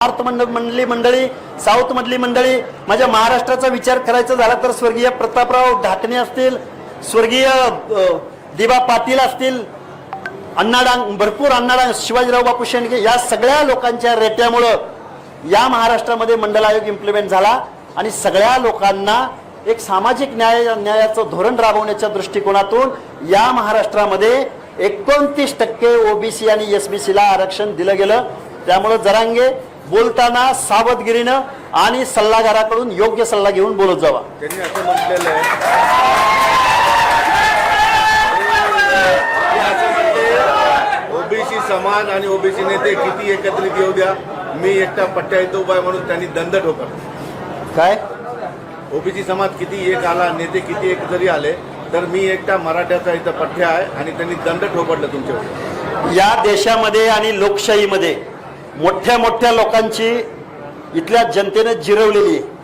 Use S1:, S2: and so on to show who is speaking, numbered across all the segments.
S1: North मंडळी मंडली मंडळी साऊथ मधली मंडळी माझ्या महाराष्ट्राचा विचार करायचा झाला तर स्वर्गीय प्रतापराव ढाकणे असतील स्वर्गीय दिबा पाटील असतील अण्णाडांग भरपूर अण्णाडांग शिवाजीराव बापू शेंडके या सगळ्या लोकांच्या रेट्यामुळं या महाराष्ट्रामध्ये मंडल आयोग इम्प्लिमेंट झाला आणि सगळ्या लोकांना एक सामाजिक न्याय न्यायाचं धोरण राबवण्याच्या दृष्टिकोनातून या महाराष्ट्रामध्ये एकोणतीस टक्के ओबीसी आणि एसबीसीला बी सीला आरक्षण दिलं गेलं. त्यामुळं जरांगे बोलताना सावधगिरीनं आणि सल्लागाराकडून योग्य सल्ला घेऊन बोलत जावा.
S2: त्यांनी असं म्हटलेलं आहे. ओबीसी समाज आणि ओबीसी नेते किती एकत्रित येऊ द्या मी एकटा पट्ट्या येतो आहे म्हणून त्यांनी दंड ठोकला
S1: काय?
S2: ओबीसी समाज किती एक आला नेते किती एक जरी आले तर मी एकटा मराठ्याचा इथं पठ्या आहे आणि त्यांनी दंड ठोकडलं तुमच्यावर.
S1: या देशामध्ये आणि लोकशाहीमध्ये मोठ्या मोठ्या लोकांची इथल्या जनतेने जिरवलेली. आहे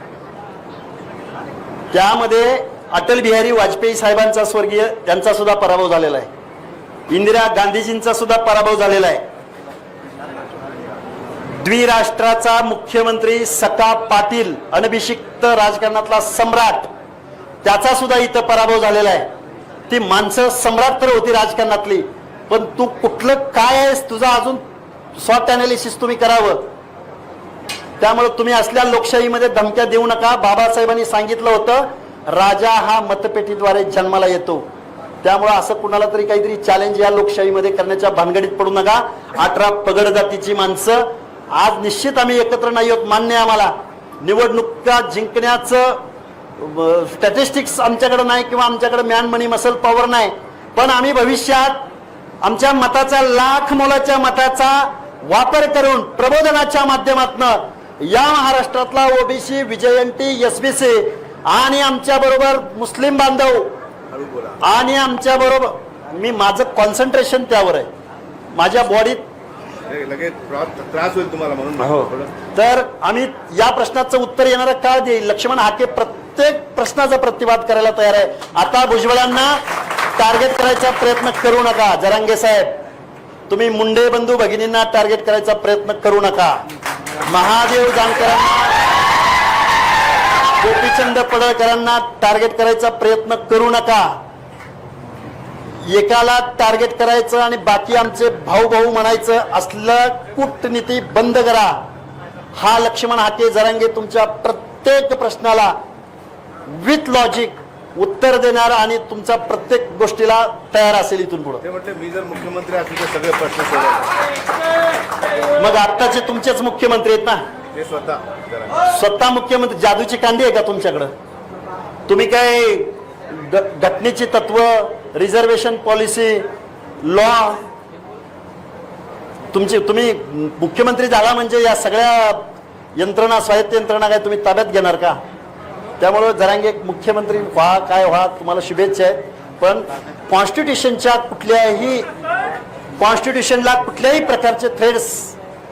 S1: त्यामध्ये अटल बिहारी वाजपेयी साहेबांचा स्वर्गीय त्यांचा सुद्धा पराभव झालेला आहे. इंदिरा गांधीजींचा सुद्धा पराभव झालेला आहे. द्विराष्ट्राचा मुख्यमंत्री सका पाटील अनभिषिक्त राजकारणातला सम्राट त्याचा सुद्धा इथं पराभव झालेला आहे. ती माणसं सम्राट तर होती राजकारणातली पण तू कुठलं काय आहेस? तुझा अजून स्वॉट अनालिसिस तुम्ही करावं. त्यामुळे तुम्ही असल्या लोकशाहीमध्ये धमक्या देऊ नका. बाबासाहेबांनी सांगितलं होतं राजा हा मतपेटीद्वारे जन्माला येतो. त्यामुळे असं कुणाला तरी काहीतरी चॅलेंज या लोकशाहीमध्ये करण्याच्या भानगडीत पडू नका. अठरा पगड जातीची माणसं. आज निश्चित आम्ही एकत्र नाही आहोत मान्य आम्हाला. निवडणुका जिंकण्याचं स्टॅटिस्टिक्स आमच्याकडे नाही किंवा आमच्याकडे मॅन मनी मसल पॉवर नाही. पण आम्ही भविष्यात आमच्या मताचा लाख मोलाच्या मताचा वापर करून प्रबोधनाच्या माध्यमातून या महाराष्ट्रातला ओबीसी विजयंती एस बी सी आणि आमच्या बरोबर मुस्लिम बांधव आणि आमच्या बरोबर मी माझं कॉन्सन्ट्रेशन त्यावर आहे. माझ्या बॉडीत
S2: त्रास- होईल तुम्हाला म्हणून
S1: हो. तर आम्ही या प्रश्नाचं उत्तर येणारा काळ देईल. लक्ष्मण हाके प्रत्येक प्रश्नाचा प्रतिवाद करायला तयार आहे. आता भुजबळांना टार्गेट करायचा प्रयत्न करू नका. जरांगे साहेब. तुम्ही मुंडे बंधू भगिनींना टार्गेट करायचा प्रयत्न करू नका. महादेव जानकरांना गोपीचंद पडळकरांना टार्गेट करायचा प्रयत्न करू नका. एकाला टार्गेट करायचं आणि बाकी आमचे भाऊ भाऊ म्हणायचं असलं कूटनीती बंद करा. हा लक्ष्मण हाके जरांगे तुमच्या प्रत्येक प्रश्नाला विथ लॉजिक उत्तर देणार आणि तुमच्या प्रत्येक गोष्टीला तयार असेल इथून पुढे.
S2: म्हटले मी जर मुख्यमंत्री असले तर सगळे प्रश्न सोडवले.
S1: मग आत्ताचे तुमचेच मुख्यमंत्री आहेत ना?
S2: ते स्वतः.
S1: स्वतः मुख्यमंत्री. जादूची कांडी आहे का तुमच्याकडं? तुम्ही काय घटनेची तत्व रिझर्वेशन पॉलिसी लॉ तुमची तुम्ही मुख्यमंत्री झाला म्हणजे या सगळ्या यंत्रणा स्वायत्त यंत्रणा काय तुम्ही ताब्यात घेणार का? त्यामुळं जरांगे मुख्यमंत्री व्हा काय व्हा तुम्हाला शुभेच्छा आहेत पण कॉन्स्टिट्यूशनच्या कुठल्याही कॉन्स्टिट्यूशनला कुठल्याही प्रकारचे थ्रेड्स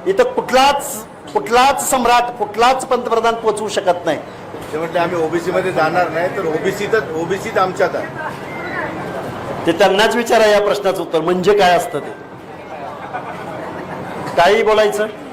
S1: इथं कुठलाच कुठलाच सम्राट कुठलाच पंतप्रधान पोचवू शकत नाही.
S2: ते म्हटले आम्ही ओबीसी मध्ये जाणार नाही तर ओबीसीतच ओबीसीत आमच्यात आहे.
S1: ते त्यांनाच विचारा या प्रश्नाचं उत्तर म्हणजे काय असतं ते? काही बोलायचं?